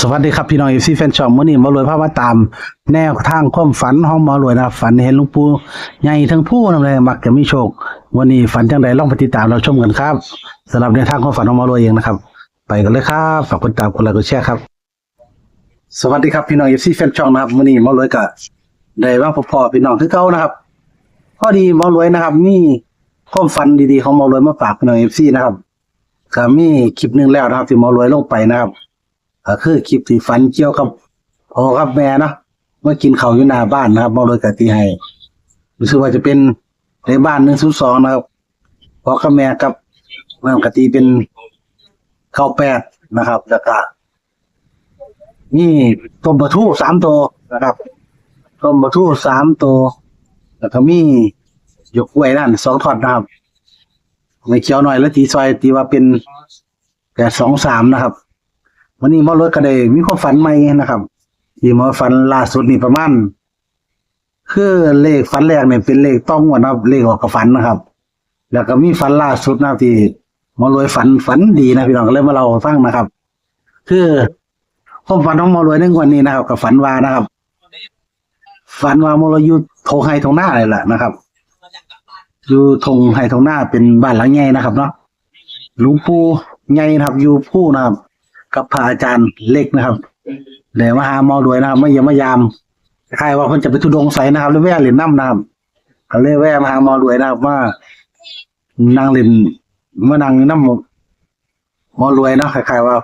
สวัสดีครับพี่น้องเอฟซีแฟนช่องมื่อนี้มารวยภาพว่าตาม แนวทางความฝันห้องมารวยนะครับฝันเห็นลุงปูใหญ่ทั้งผู้นำเลยมักจะมีโชค วันนี้ฝันจังใดลองไปติดตามเราชมกันครับสำหรับแนวทางความฝันของมารวยเองนะครับ ไปกันเลยครับฝากกดติดตามกดไลค์กดแชร์ครับ สวัสดีครับพี่น้องเอฟซีแฟนช่องนะครับมื่อนี้มารวยก็ได้ว่างพอๆพี่น้องคือเก่านะครับพอดีมารวยนะครับมีความฝันดีๆของมารวยมาฝากพี่น้องเอฟซีนะครับก็มีคลิปหนึงแล้วนะครับที่มารวยลงไปนะครับ ก็คือคลิปที่ฝันเกี่ยวกับพ่อกับแม่เนาะเมื่อกินข้าวอยู่หน้าบ้านนะครับมาโดยกติให้รู้สึกว่าจะเป็นในบ้านหนึ่งศูนย์สองนะครับพ่อกับแม่กับนั่นกติเป็นข้าวแปดนะครับแล้วก็นี่ต้มปลาทูสามตัวนะครับต้มปลาทูสามตัวแล้วก็มีหยกกล้วยนั่นสองทอดนะครับไม่เคี้ยวหน่อยแล้วตีซอยตีว่าเป็นแปดสองสามนะครับ วันนี้หมอรถก็ได้มีความฝันใหม่นะครับที่หมอฝันล่าสุดนี่ประมาณคือเลขฝันแรกเนี่ยเป็นเลขต้องวันนะครับเลขออกกับฝันนะครับ แล้วก็มีฝันล่าสุดนะที่หมอรวยฝันฝันดีนะพี่น้องก็เลยมาเล่าให้ฟังนะครับ คือความฝันของหมอรวยในวันนี้นะครับกับฝันว่านะครับ ฝันว่าหมอรวยอยู่ทงไฮทงหน้าเลยแหละนะครับอยู่ทงไฮทงหน้าเป็นบ้านหลังใหญ่นะครับเนาะหลวงปู่ใหญ่นะครับ อยู่ผู้นะครับ กับพระอาจารย์เล็กนะครับเดี๋ยวมาหาหมอด้วยนะครับไม่ยี่ยมมายามคล้ายๆว่าคนจะไปทุดงใส่นะครับแล้วแวะเล่นน้ำนะครับก็เลยแวะมาหาหมอด้วยนะครับว่านั่งเล่นมานั่งน้ำหมอรวยเนาะคล้ายๆว่า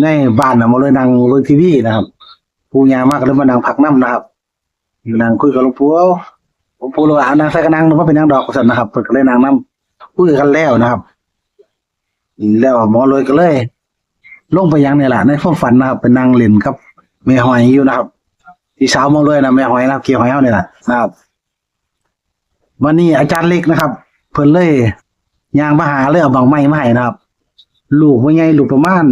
ในบ้านนะหมอรวยนั่งเบนทีวีนะครับปู่ย่ามากเลยมานั่งพักน้ำนะครับนั่งคุยกับหลวงปู่หลวงปู่เลยว่าเอานั่งใส่กันนั่งนึกว่าเป็นนั่งดอกสันนะครับเพิ่นก็เลยนั่งน้ำคุยกันแล้วนะครับ แล้วหมอรวยก็เลย ลงไปยังเนี่ยแหละในความฝันนะครับเป็นนางเล่นครับแม่หอยอยู่นะครับที่สาวมองเลยนะแม่หอยนะครับเกี่ยวหอยเอาเนี่ยแหละนะครับวันนี้อาจารย์เล็กนะครับ เพิ่นเลยยางมาหาเลยเอาบางไม้มาให้นะครับ ลูกว่าไงลูกประมาณ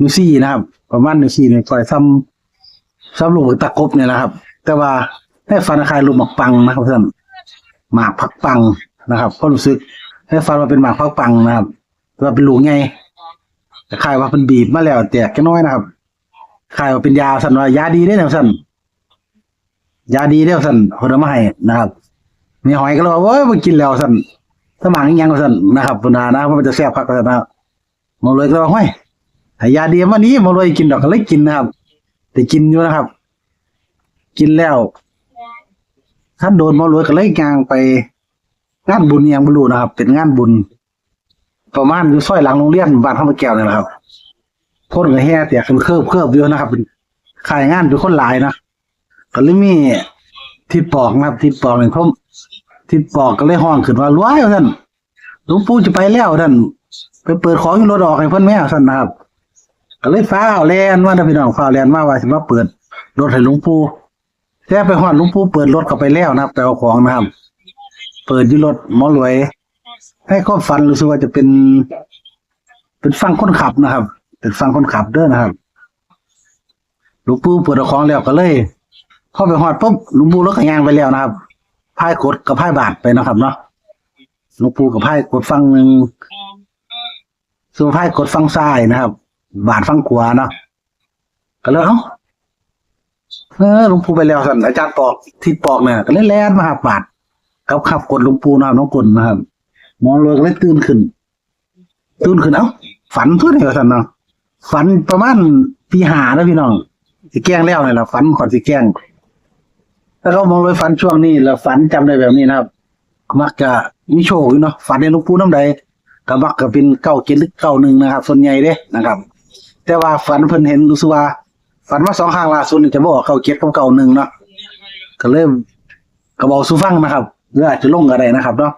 นิวซี่นะครับ ประมาณนิวซี่เนี่ยคอยซ้ำซ้ำลูกตะกบเนี่ยนะครับ แต่ว่าให้ฟันคายลูกหมากปังนะครับท่านหมากพักปังนะครับก็รู้สึกให้ฟันว่าเป็นหมากพักปังนะครับว่าเป็นลูกไง คล้ายว่าเป็นบีบมาแล้วแตกแค่น้อยนะครับคล้ายว่าเป็นยาสั่นว่ายาดีได้แนวสั่นยาดีได้สั่นคนเอามาให้นะครับมีหอยก็เลยว่าโอ้ยมากินแล้วสั่นสมางยังสั่นนะครับปุนานะเพราะมันจะแซ่บพักก็สั่นนะมอเลยก็เลยว่าห้ยยาดีมานี้หมอเลยกินดอกก็เลยกินนะครับ แต่กินอยู่นะครับ กินแล้วท่านโดนหมอเลยก็เลยยางไปงานบุญอิหยังบ่รู้นะครับ เป็นงานบุญ ประมาณอยู่ซอยหลังโรงเรียนบ้านข้าวแก้วนี่แหละครับคนก็แห่เตียกันเคิบเคิบอยู่นะครับเป็นขายงานเป็นคนหลายนะก็เลยมีทิดปอกนะครับทิดปอกเนี่ยเขาทิดปอกก็เลยห้องขึ้นว่ารวยท่านหลวงปู่จะไปแล้วท่านไปเปิดของอยู่รถออกให้เพิ่อนแม่ท่านนะครับก็เลยฟ้าวแลนมาท่านพี่น้องฟ้าแลนมาว่าสิมาเปิดรถให้หลวงปู่แท้ไปฮอดหลวงปู่เปิดรถเข้าไปแล้วนะครับไปเอาของนะครับ เปิดอยู่รถมอรวย ให้ข้อฝันรู้สึกว่าจะเป็น เป็นฟังคนขับนะครับ เป็นฟังคนขับเด้อนะครับหลวงปู่เปิดของแล้วก็เลยเข้าไปหอดปุ๊บหลวงปู่รถกระยางไปแล้วนะครับพายกดกับพายบาทไปนะครับ เนาะหลวงปู่กับพายกดฟังหนึ่งส่วนพายกดฟังซ้ายนะครับ บาทฟังขวาเนาะก็เลยเอ้าเออหลวงปู่ไปแล้วสันอาจารย์ปอกที่ปอกเนี่ยก็เลยแล่นมาหาบาทกับขับกดหลวงปู่นะครับน้องกลนะครับ หมองเลยก็เลยตื่นขึ้น ตื่นขึ้นเอ้าฝันเพื่อนเหรอสันเนาะฝันประมาณปีหาแล้วพี่น้องสิแกล้งแล้วเนี่ยแหละฝันก่อนสิแกล้งถ้าเขามองเลยฝันช่วงนี้แล้วฝันจำได้แบบนี้นะครับ มักจะมีโชคอยู่เนาะฝันในหลูกปูน้ำใดก็มักจะเป็นเก้าเจ็ดหรือเก้าหนึ่งนะครับ ส่วนใหญ่เด้นะครับ แต่ว่าฝันเพิ่นเห็นรู้สึกว่าฝันว่าสองข้างล่าสุดนี่จะบอกเก้าเจ็ดกับเก้าหนึ่งเนาะก็เริ่มกระบอกสู้ฟังนะครับหรืออาจจะลงอะไรนะครับเนาะ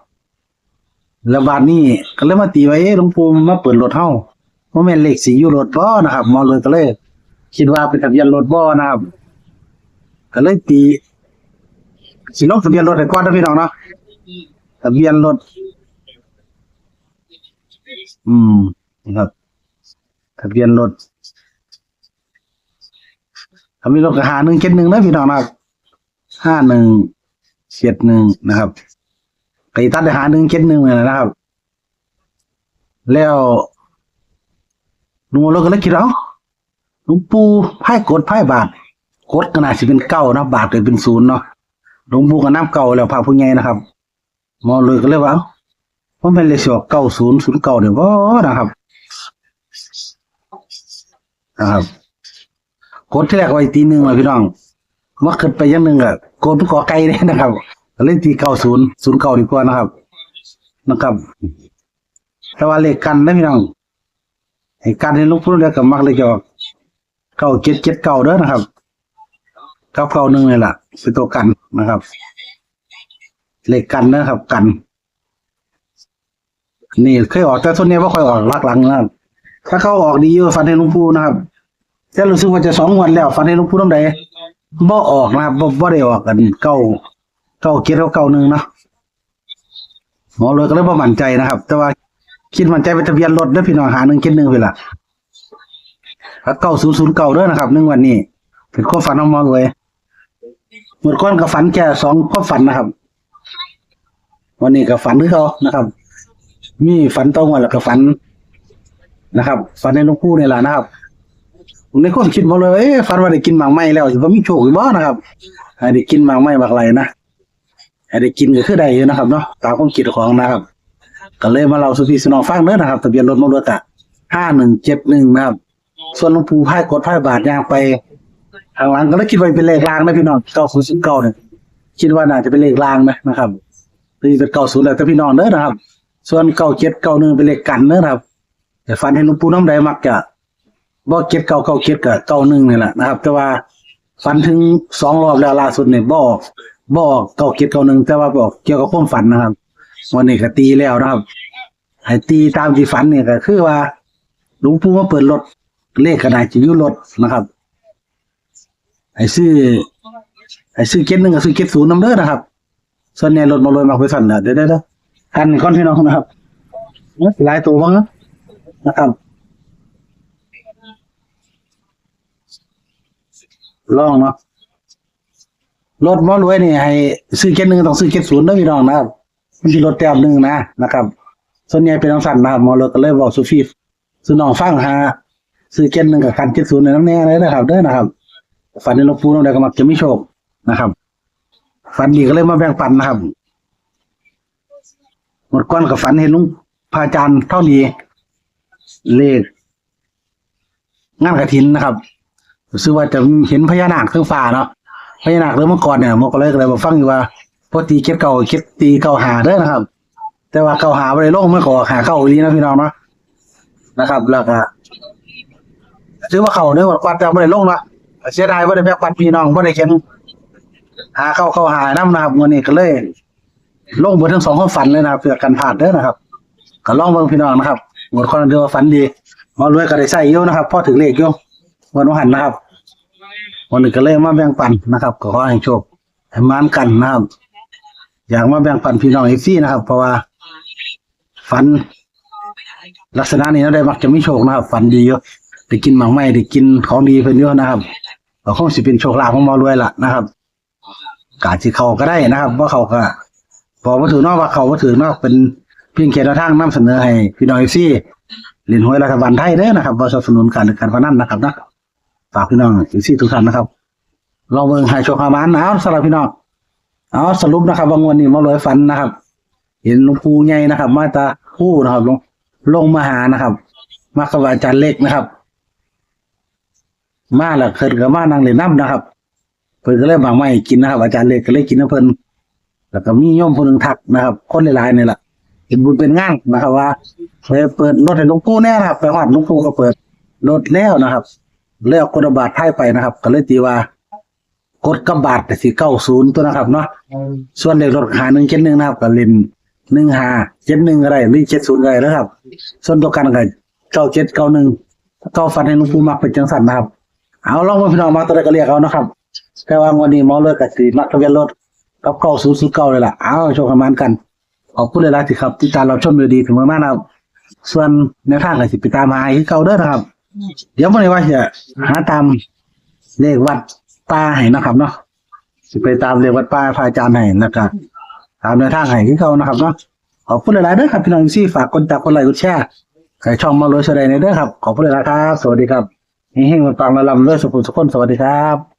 แล้วบานนี้ก็เลยมาตีไว้เอ๊ะหลวงปู่มันมาเปิดรถเฮาว่าะแม่นเลขสีอยู่รถบ่นะครับมอเลยก็เลย คิดว่าเป็นทะเบียนรถบ่นะครับก็เลยตีสิลงทะเบียนรถให้ก่อนนะพี่น้องเนาะทะเบียนรถ อืมนี่ครับทะเบียนรถทะเบียนรถก็หาหนึ่งเจ็ดหนึ่งนะพี่น้องนะครับห้าหนึ่งเจ็ดหนึ่งนะครับ ไปตัดได้หาหนึ่งเจ็ดหนึ่งเลยนะครับ แล้วลุงเราก็เลยคิดเอาลวงปู่ไพ่กดไพ่บาทกดก็น่าสิเป็นเก้านะบาทก็เป็นศูนย์เนาะหลวงปู่ก็น้ำเก่าแล้วพาผู้ใหญ่นะครับมอเลยก็เลยว่าเอ้าว่าเป็นเลขสิอกเก้าศูนย์ศูนย์เก้าเนี่ยบ่นะครับนะครับกดที่แรกไว้ตีหนึ่งเลยพี่น้องว่าขึ้นไปยังหนึ่งอะกดกอไก่เลยนะครับ เล่นตีเก้าศูนย์ศูนย์เก้าดีกว่านะครับ นะครับ แต่ว่าเลขกันนะพี่น้องให้กันให้ลูกพูดแล้วกับมักเลยจะอกเก้าเจ็ดเจ็ดเก้าเด้อนะครับเก้าเก้าหนึ่งเลยล่ะเป็นตัวกันนะครับ เลขกันนะครับ กัน นี่เคยออกแต่ส่วนใหญ่ว่าค่อยออกลักหลังนะถ้าเขาออกดีเยอะฟันให้ลุงพูนะครับแต่รู้สึกว่าจะสองวันแล้ว ฟันให้ลุงพูน้ำใดบ่ออกนะครับบ่บ่ได้ออกกันเก้า เก้าเจ็ดเก้าเก้าหนึ่งเนาะหมอเลยก็เลยบ่มั่นใจนะครับ แต่ว่าคิดมั่นใจเป็นทะเบียนรถเด้อพี่น้องหาหนึ่งคิดหนึ่งไปละเก้าศูนย์ศูนย์เก้าเด้อนะครับหนึ่งวันนี้ เป็นความฝันของหมอเลยหมดก้อนกับฝันแค่สองความฝันนะครับ วันนี้กับฝันที่เขานะครับ มีฝันตรงวันแล้วก็ฝันนะครับฝันในลูกพู่นี่แหละนะครับผมในความคิดหมอเลยเอ๊ะฝันว่าได้กินหมากไม้แล้วว่ามีโชคหรือบ่นะครับได้กินหมากไม้หมากไรนะ ให้ได้กินก็คือได้อยู่นะครับเนาะตามความคิดของนะครับ ก็เลยมาเล่าสุพีสนองฟังเด้อนะครับทะเบียนรถมรดกะห้าหนึ่งเจ็ดหนึ่งนะครับ ส่วนหลวงปู่พ่ายกดพ่ายบาทยางไปทางหลังก็เลยคิดว่าเป็นเลขลางนะพี่น้องเก้าศูนย์สิบเก้าเนี่ยคิดว่าน่าจะเป็นเลขลางนะนะครับนี่เป็นเก้าศูนย์แล้วแต่พี่น้องเด้อนะครับ ส่วนเก้าเจ็ดเก้าหนึ่งเป็นเลขกันเด้อนะครับ แต่ฟันให้หลวงปู่น้ำใดมักจะบ่เจ็ดเก้าเก้าเจ็ดกับเก้าหนึ่งนี่แหละนะครับ แต่ว่าฟันถึงสองรอบแล้วล่าสุดเนี่ยบ่ ออกบอกเก่าเกียรเก่าหนึ่งแต่ว่าบอกเกี่ยวกับความฝันนะครับ วันนี้ก็ตีแล้วนะครับให้ตีตามที่ฝันเนี่ยก็คือว่าหลวงปู่มาเปิดรถเลขขนาดจะยู่รถนะครับให้ซื้อให้ซื้อเก็ตหนึ่งกับซื้อเก็ตศูนย์น้ำเด้อนะครับ ส่วนใหญ่รถมาลอยมาไปสั่นเด้อเด้อเด้อกันก้อนพี่น้องนะครับหลายตัวมั้งนะครับลองเนาะ รถมอรวยนี่ให้ซื้อเก็ตหนึ่งต้องซื้อเก็ตศูนย์นะพี่น้องนะครับมันจะลดแต้มหนึ่งนะนะครับ ส่วนใหญ่เป็นทางสันนะครับมอรวยก็เลยบอกสุฟีซื้อน้องฟังหาซื้อเก็ตหนึ่งกับคันเก็ตศูนย์ในน้ำแน่เลยนะครับเด้อนะครับ ฝันในหลวงปู่น้องใดก็มักจะไม่โชคนะครับ ฝันดีก็เลยมาแบ่งปันนะครับหมดก้อนกับฝันเห็นลุงพระอาจารย์เท่าดีเลขงานกระถินนะครับรู้สึกว่าจะเห็นพญานาคเครื่องฟ้าเนาะ พญานาคเริ่มเมื่อก่อนเนี่ยมก็เลยก็เลยมาฟังอยู่ว่าพอตีเก็ดเก่าเก็ดตีเก่าหาเด้อนะครับ แต่ว่าเก่าหาไปเลยลงเมื่อก่อนหาเก่าอีหลีนะพี่น้องนะนะครับแล้วก็ถือว่าเขาเนี่ยวัดแต่ไม่ได้ลงนะเสียดายว่าได้แบกปัดพี่น้องว่าได้เข็นหาเข้าเข้าหาน้ำนะครับวันนี้ก็เลยลงบนทั้งสองข้อฝันเลยนะเพื่อกันผ่านเด้อนะครับก็ลองเบิ่งพี่น้องนะครับหมดคนเดียวฝันดีมอรวยก็ได้ใส่เยอะนะครับพ่อถึงเลขโยวันวันหันนะครับ วันนี้ก็เลยมาแบ่งปันนะครับก็ขอให้โชคให้มานกันนะครับ อยากมาแบ่งปันพี่น้องเอฟซีนะครับ เพราะว่าฝัน ลักษณะนี้เราได้มักจะมีโชคนะครับฝันดีเยอะได้กินหมากไม้ได้กินของดีเพิ่นเยอะนะครับก็คงสิเป็นโชคลาภของหมอรวยล่ะนะครับกาสิเขาก็ได้นะครับว่าเขาก็บอกว่าถือนอกว่าเขาว่าถือนอกเป็นเพียงแค่แนวทางนำเสนอให้พี่น้องเอฟซีเรียนหวยรัฐบาลไทยเด้อนะครับว่าสนับสนุนการเล่นการพนันนะครับนะ ฝากพี่น้องอีกสี่ทุกท่านนะครับลองเบิ่งให้โชคหามานเอาสำหรับพี่น้องเอาสรุปนะครับว่างวันนี้มาลอยฝันนะครับ เห็นหลวงปู่ใหญ่นะครับ มาตาคู่นะครับลงลงมาหานะครับ มากับอาจารย์เล็กนะครับ มาแล้วเคินกับมานั่งเล่นน้ำนะครับ เพิ่นก็เลยบางไม่กินนะครับ อาจารย์เล็กก็เลยกินน้ำเพิ่นแล้วก็มีโยมคนหนึ่งทักนะครับ คนหลายๆนี่แหละเห็นบุญเป็นงานนะครับว่าไปเปิดรถให้หลวงปู่แน่นะครับ ไปหอดหลวงปู่ก็เปิดรถแล้วนะครับ เลยเอากดบาทไทยไปนะครับ ก็เลยตีว่ากดกับบาทแต่สี่เก้าศูนย์ตัวนะครับเนาะส่วนเลขรถหาหนึ่งเจ็ดหนึ่งนะครับก็เล่นหนึ่งหาเจ็ดหนึ่งอะไรหรือเจ็ดศูนย์อะไรนะครับ ส่วนตัวกันก็เก้าเจ็ดเก้าหนึ่งเก้าฟันให้ลุงปูมักเป็นจังสันนะครับ เอาลองมาพี่น้องมาตัวใดก็เรียกเอานะครับแต่ว่าวันนี้มอเลยกับสีมักทะเบียนรถกับเก้าศูนย์ศูนย์เก้าเลยล่ะเอาโชว์ประมาณกันขอบคุณเลยละที่ครับที่ตามเราชมดูดีถึงมากๆนะครับส่วนแนวทางก็สิไปตามหาให้เก่าเด้อนะครับ เดี๋ยววันนี้ว่าจะหาตามเลขวัดป้าให้นะครับเนาะสิไปตามเลขวัดป้าพระอาจารย์ให้นะครับตามแนวทางให้ที่เขานะครับเนาะขอบคุณหลายๆเด้อครับพี่น้องซี่ฝากกดติดตามกดไลค์กดแชร์ใครช่องมาเลยแสดงในเด้อครับ ขอบคุณหลายๆครับ สวัสดีครับเฮงๆมันปังระลำด้วยสุขุสุขคนสวัสดีครับ